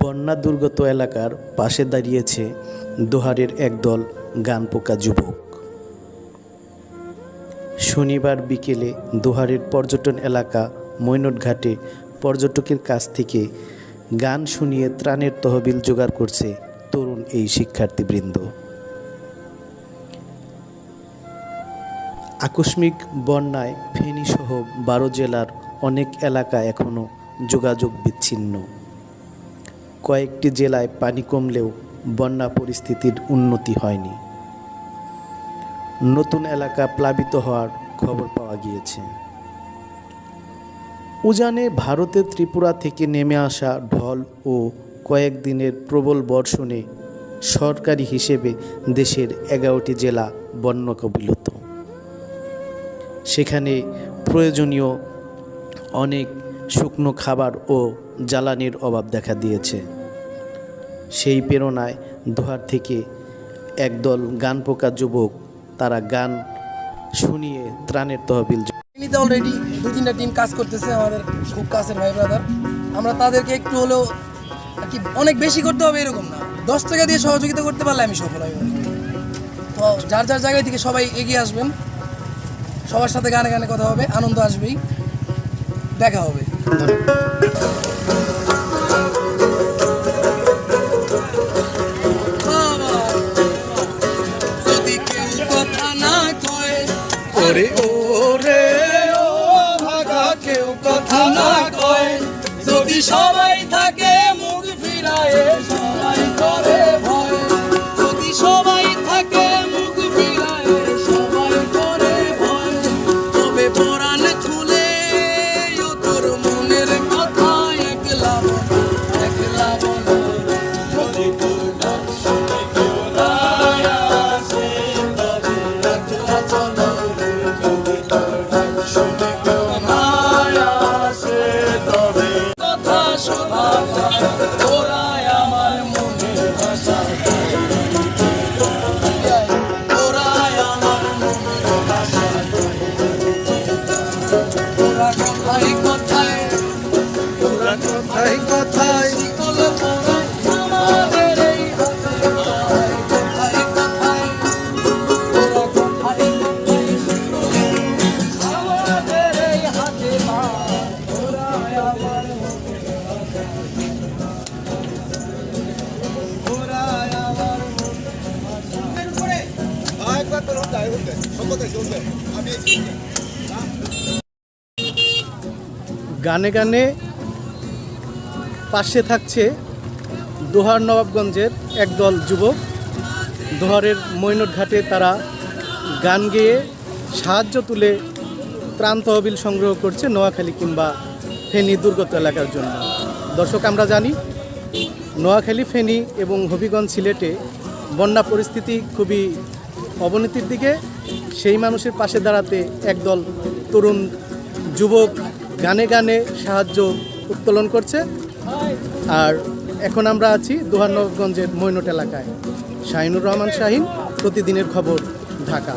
বন্যা দুর্গত এলাকার পাশে দাঁড়িয়েছে দোহারের একদল গান পোকা যুবক। শনিবার বিকেলে দোহারের পর্যটন এলাকা মৈনটঘাটে পর্যটকের কাছ থেকে গান শুনিয়ে ত্রাণের তহবিল জোগাড় করছে তরুণ এই শিক্ষার্থীবৃন্দ। আকস্মিক বন্যায় ফেনীসহ বারো জেলার অনেক এলাকা এখনও যোগাযোগ বিচ্ছিন্ন। কয়েকটি জেলায় পানি কমলেও বন্যা পরিস্থিতির উন্নতি হয়নি। নতুন এলাকা প্লাবিত হওয়ার খবর পাওয়া গিয়েছে। উজানে ভারতের ত্রিপুরা থেকে নেমে আসা ঢল ও কয়েকদিনের প্রবল বর্ষণে সরকারি হিসেবে দেশের এগারোটি জেলা বন্য কবিলত সেখানে প্রয়োজনীয় অনেক শুকনো খাবার ও জ্বালানির অভাব দেখা দিয়েছে। সেই প্রেরণায় দোহার থেকে একদল গান পোকা যুবক তারা গান শুনিয়ে ত্রাণের তহবিল অলরেডি দু তিনটা টিম কাজ করতেছে আমাদের খুব কাছের ভাই ব্রাদার আমরা তাদেরকে একটু হলেও আর কি অনেক বেশি করতে হবে এরকম না। দশ টাকা দিয়ে সহযোগিতা করতে পারলে আমি সফল মনে তো যার যার জায়গায় থেকে সবাই এগিয়ে আসবেন সবার সাথে গানে গানে কথা হবে আনন্দ আসবেই। দেখা হবে। যদি কেউ কথা না কয় কথা না কয় যদি সবাই ওরা কথায় কথায় হাতে কথায় কথায় ওরা কথায় আমাদের এই হাতে পায় ওরাই গানে গানে পাশে থাকছে দোহার নবাবগঞ্জের একদল যুবক। দোহারের মৈনট ঘাটে তারা গান গেয়ে সাহায্য তুলে ত্রাণ তহবিল সংগ্রহ করছে নোয়াখালী কিংবা ফেনী দুর্গত এলাকার জন্য। দর্শক, আমরা জানি নোয়াখালী, ফেনী এবং হবিগঞ্জ সিলেটে বন্যা পরিস্থিতি খুবই অবনতির দিকে। সেই মানুষের পাশে দাঁড়াতে একদল তরুণ যুবক গানে গানে সাহায্য উত্তোলন করছে। আর এখন আমরা আছি দোহানগঞ্জের মৈনট এলাকায়। শাহিনুর রহমান শাহিন, প্রতিদিনের খবর ঢাকা।